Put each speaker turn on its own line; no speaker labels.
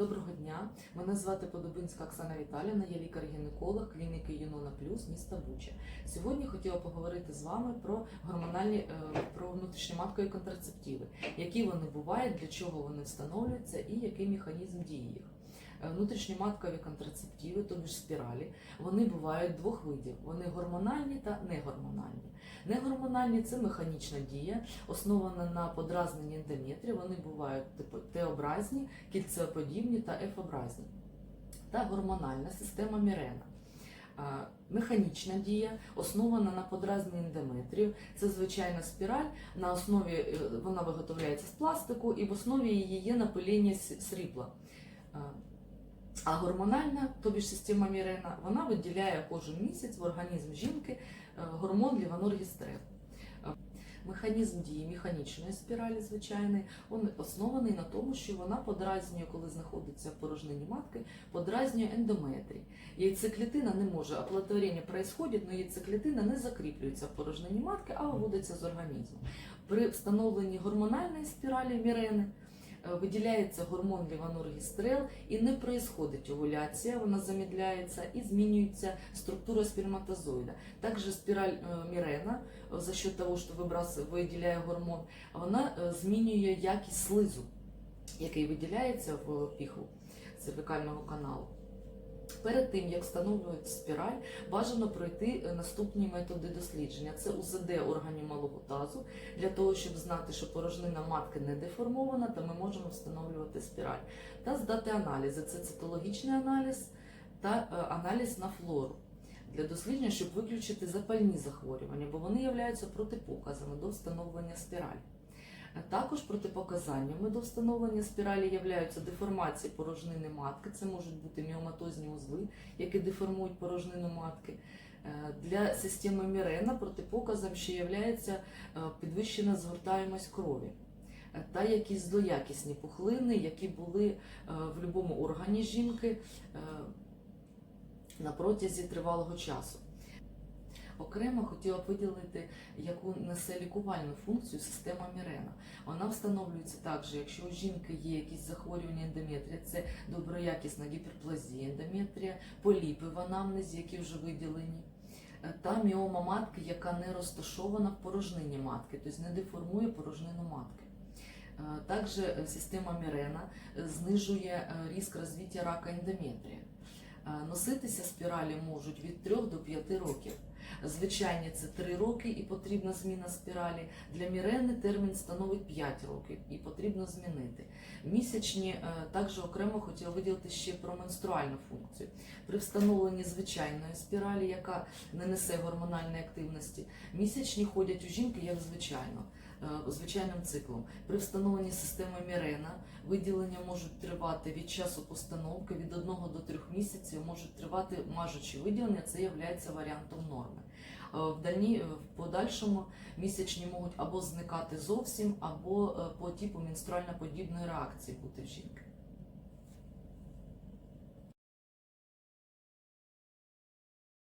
Доброго дня. Мене звати Подобинська Оксана Віталіна, я лікар-гінеколог клініки Юнона Плюс міста Буча. Сьогодні хотіла поговорити з вами про гормональні е, про внутрішньоматкові контрацептиви, які вони бувають, для чого вони встановлюються і який механізм дії їх. Е, Внутрішньоматкові контрацептиви, тобі ж спіралі, вони бувають двох видів: вони гормональні та негормональні. Негормональні це механічна дія, основана на подразненні ендометрії. Вони бувають типу Т-образні, кільцеоподібні та F-образні. Та гормональна система Мірена. Механічна дія основана на подразненні ендометрію. Це звичайна спіраль. На основі е, вона виготовляється з пластику, і в основі її є напилення с- срібла. А, гормональна, тобі ж система Мірена, вона виділяє кожен місяць в організм жінки е, гормон ліваноргістрел. Е, Механізм дії механічної спіралі звичайної, він оснований на тому, що вона подразнює, коли знаходиться в порожнині матки, подразнює ендометрій. Яйцеклітина не може, оплодотворення происходит, але яйцеклітина не закріплюється в порожнині матки, а виводиться з організму. При встановленні гормональної спіралі мірени виділяється гормон ліваноргістрел і не происходить овуляція, вона замідляється і змінюється структура сперматозоїда. Також спіраль е, мірена е, за счет того, що виділяє гормон, вона е, змінює якість слизу, який виділяється в піху цервікального каналу. Перед тим як встановлюють спіраль, бажано пройти е, наступні методи дослідження: це УЗД органів малого тазу для того, щоб знати, що порожнина матки не деформована, то ми можемо встановлювати спіраль та здати аналізи. Це цитологічний аналіз та е, аналіз на флору для дослідження, щоб виключити запальні захворювання, бо вони являються протипоказами до встановлення спіралі. Е, Також протипоказаннями до встановлення спіралі являються деформації порожнини матки. Це можуть бути міоматозні узли, які деформують порожнину матки. Е, Для системи Мірена протипоказом ще є підвищена згортаємость крові е, та якісь злоякісні пухлини, які були е, в будь-якому органі жінки е, на протязі тривалого часу. Окремо хотіла б виділити, яку несе лікувальну функцію система Мірена. Вона встановлюється також, якщо у жінки є якісь захворювання ендометрія, це доброякісна гіперплазія ендометрія, поліпи в анамнезі, які вже виділені, е, та міома матки, яка не розташована в порожнині матки, тобто не деформує порожнину матки. Е, Також система Мірена е, знижує ризик розвиття рака ендометрія. Носитися спіралі можуть від 3 до 5 років. Звичайні це 3 роки і потрібна зміна спіралі. Для мірени термін становить 5 років і потрібно змінити. Місячні е, також окремо хотіла виділити ще про менструальну функцію. При встановленні звичайної спіралі, яка не несе гормональної активності, місячні ходять у жінки як звичайно. Е, Звичайним циклом при встановленні системи Мірена виділення можуть тривати від часу постановки від 1 до 3 місяців, можуть тривати мажучі виділення. Це є варіантом норми. Е, В дальні е, в подальшому місячні можуть або зникати зовсім, або по типу менструально-подібної реакції бути в жінки.